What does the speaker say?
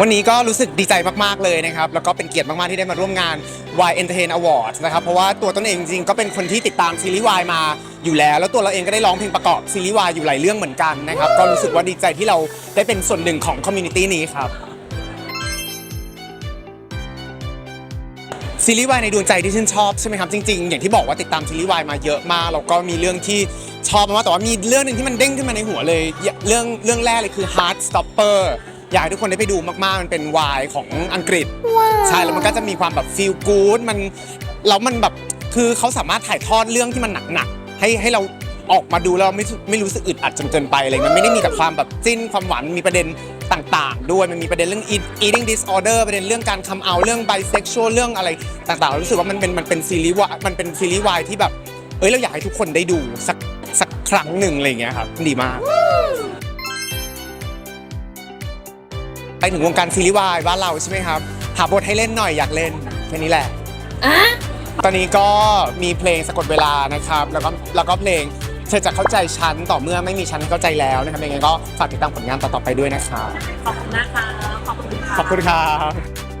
วันนี้ก็รู้สึกดีใจมาก ๆ เลยนะครับ แล้วก็เป็นเกียรติมาก ๆ ที่ได้มาร่วมงาน Y Entertain Awards นะครับ เพราะว่าตัวต้นเองจริงๆ ก็เป็นคนที่ติดตามซีรีส์ Y มาอยู่แล้ว แล้วตัวเราเองก็ได้ร้องเพลงประกอบซีรีส์ Y อยู่หลายเรื่องเหมือนกันนะครับ ก็รู้สึกว่าดีใจที่เราได้เป็นส่วนหนึ่งของคอมมูนิตี้นี้ครับ ซีรีส์วายในดวงใจที่ชื่นชอบใช่ไหมครับจริงๆ อย่างที่บอกว่าติดตามซีรีส์วายมาเยอะมากแล้วก็มีเรื่องที่ชอบมากแต่ว่ามีเรื่องหนึ่งที่มันเด้งขึ้นมาในหัวเลย เรื่องเรื่องแรกเลยคือ Heart Stopper อยากให้ทุกคนได้ไปดูมากๆ มันเป็นวายของอังกฤษ ใช่แล้วมันก็จะมีความแบบ feel good มันแล้วมันแบบคือเขาสามารถถ่ายทอดเรื่องที่มันหนักๆให้ให้เราออกมาดูแล้วไม่ไม่รู้สึกอึดอัดจนเกินไปอะไรมันไม่ได้มีแต่ความแบบจิ้นความหวานมันมีประเด็นต่างๆ ด้วยมันมีประเด็นเรื่อง eat- eating disorder ประเด็นเรื่องการคำเอาเรื่อง bisexual เรื่องอะไรต่างๆรู้สึกว่ามันเป็นมันเป็นซีรีส์วายมันเป็นซีรีส์วายที่แบบเอ้ยเราอยากให้ทุกคนได้ดูสักสักครั้งหนึ่งอะไรอย่างเงี้ยครับดีมาก ไปถึงวงการซีรีส์วายบ้านเราใช่ไหมครับ หาบทให้เล่นหน่อยอยากเล่นแค่นี้แหละตอนนี้ก็มีเพลงสะกดเวลานะครับ แล้วก็แล้วก็เพลงเธอจะเข้าใจฉันต่อเมื่อไม่มีฉันเข้าใจแล้วนะครับยังไงก็ฝากติดตามผลงานต่อๆไปด้วยนะครับขอบคุณนะคะ ขอบคุณค่ะ ขอบคุณครับ